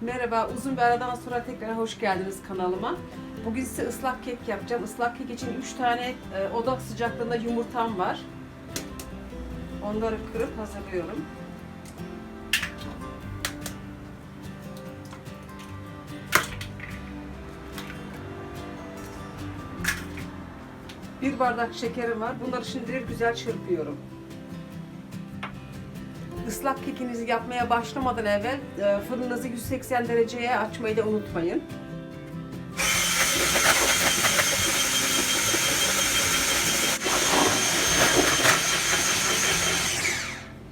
Merhaba, uzun bir aradan sonra tekrar hoş geldiniz kanalıma. Bugün size ıslak kek yapacağım. Islak kek için 3 tane e, oda sıcaklığında yumurtam var. Onları kırıp hazırlıyorum. Bir bardak şekerim var. Bunları şimdilik güzel çırpıyorum. Islak kekinizi yapmaya başlamadan evvel e, fırınınızı 180 dereceye açmayı da unutmayın.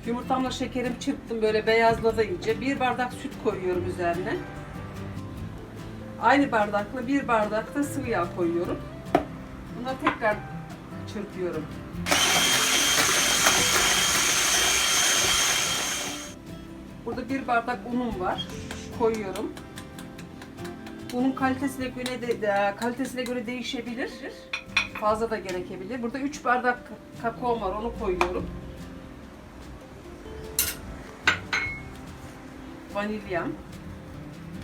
Yumurtamla şekerim çırptım böyle beyazladı iyice. Bir bardak süt koyuyorum üzerine. Aynı bardakla bir bardak da sıvı yağ koyuyorum. Bunları tekrar çırpıyorum. Bir bardak unum var. Koyuyorum. Unun kalitesine göre de, de- kalitesine göre değişebilir. Fazla da gerekebilir. Burada 3 bardak kakao var. Onu koyuyorum. Vanilyam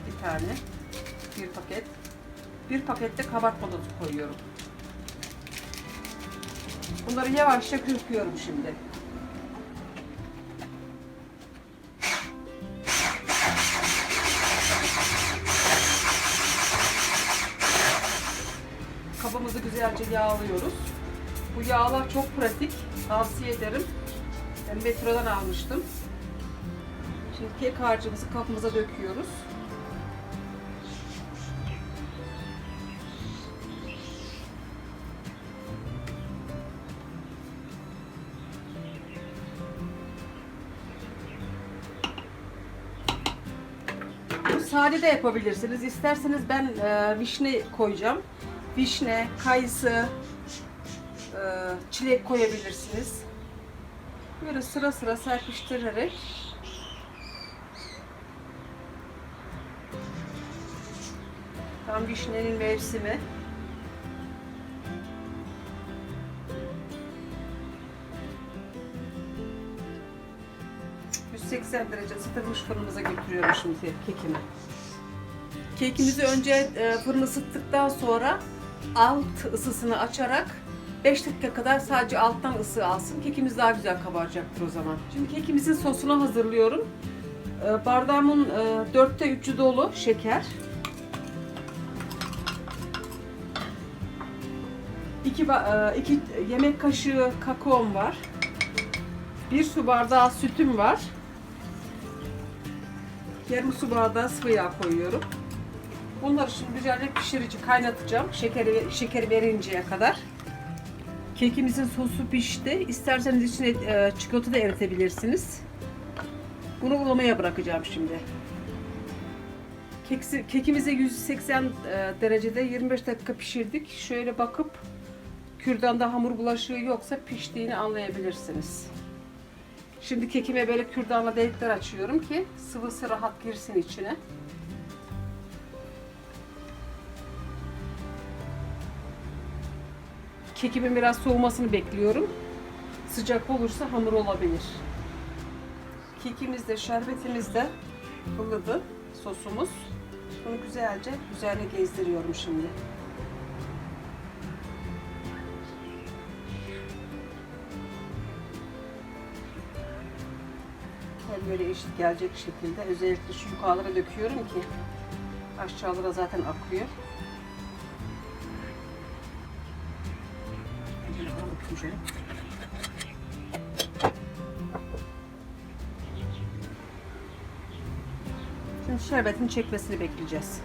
bir tane. Bir paket. Bir pakette kabartma tozu koyuyorum. Bunları yavaşça kırpıyorum şimdi. Güzelce yağlıyoruz. Bu yağlar çok pratik. Tavsiye ederim. Ben metrodan almıştım. Şimdi kek harcımızı kapımıza döküyoruz. Sade de yapabilirsiniz. İsterseniz ben e, vişne koyacağım. Vişne, kayısı, e, çilek koyabilirsiniz. Böyle sıra sıra serpiştirerek tam vişnenin mevsimi. ...180 derece ısıtılmış fırınımıza götürüyorum şimdi kekimi. Kekimizi önce e, fırını ısıttıktan sonra alt ısısını açarak 5 dakika kadar sadece alttan ısı alsın. Kekimiz daha güzel kabaracaktır o zaman. Şimdi kekimizin sosunu hazırlıyorum. E, Bardağımın e, dörtte üçü dolu şeker. 2 iki yemek kaşığı kakaom var. 1 su bardağı sütüm var. Yarım su bardağı sıvı yağ koyuyorum. Bunları şimdi güzelce pişirici kaynatacağım. Şekeri, şekeri verinceye kadar. Kekimizin sosu pişti. İsterseniz içine e, çikolata da eritebilirsiniz. Bunu ılımaya bırakacağım şimdi. Keksi, kekimizi 180 e, derecede 25 dakika pişirdik. Şöyle bakıp kürdanda hamur bulaşığı yoksa piştiğini anlayabilirsiniz. Şimdi kekime böyle kürdanla delikler açıyorum ki sıvısı rahat girsin içine. Kekimin biraz soğumasını bekliyorum. Sıcak olursa hamur olabilir. Kekimiz de şerbetimiz de ılıdı sosumuz. Bunu güzelce üzerine gezdiriyorum şimdi. Hem böyle eşit gelecek şekilde özellikle şu yukarılara döküyorum ki aşağılara zaten akıyor. Alalım şöyle. Şimdi şerbetin çekmesini bekleyeceğiz.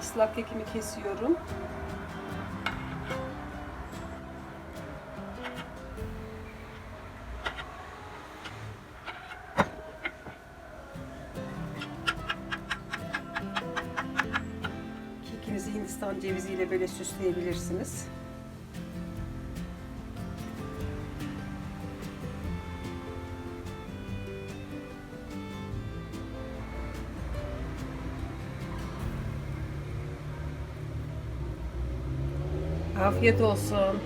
Islak kekimi kesiyorum. Hindistan ceviziyle böyle süsleyebilirsiniz. Afiyet olsun.